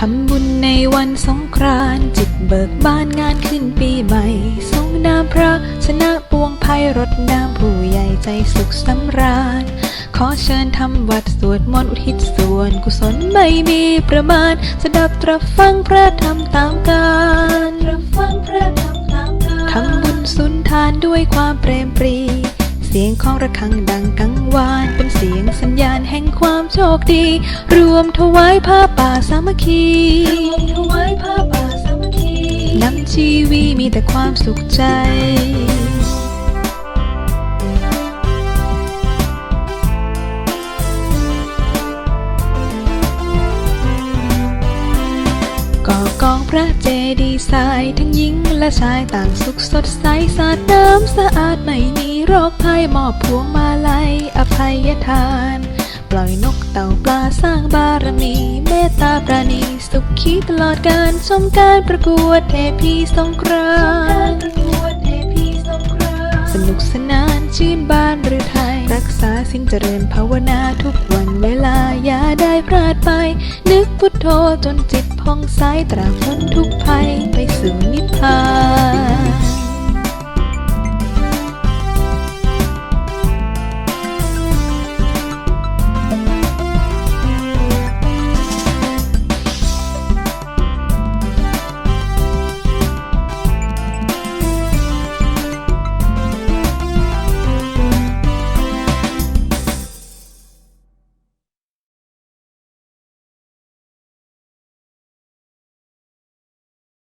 ทำบุญในวันสงกรานต์จิตเบิกบานงานขึ้นปีใหม่ทรงนามพระชนะปวงภัยรดน้ำผู้ใหญ่ใจสุขสำราญ ขอเชิญทำวัดสวดมนต์อุทิศส่วน กุศลไม่มีประมาณสดับตรับฟังพระธรรมตามกาลรับฟังพระธรรมตามกาลทำบุญสุนทานด้วยความเปรมปรี สียงของระฆังดังกังวาน เป็นเสียงสัญญาณแห่งความโชคดี รวมถวายผ้าป่าสามัคคีรวมถวายผ้าป่าสามัคคีนำชีวีมีแต่ความสุขใจ พระเจดีย์ทรายทั้งหญิงและชายต่างสุขสดใสสาดน้ำสะอาดไม่มีโรคภัยมอบพวงมาลัยอภัยทาน ปล่อยนกเต่าปลาสร้างบารมี เมตตาปราณีสุขีตลอดการชมการประกวดเทพีสงกรานต์สนุกสนานชื่นบานหรือไทย รักษาสินเจริญภาวนาทุกวันเวลาอย่าได้พลาดไป นึกพุทโธจนจิตผ่ องสายตราพ้นทุกภัยไปสู่นิ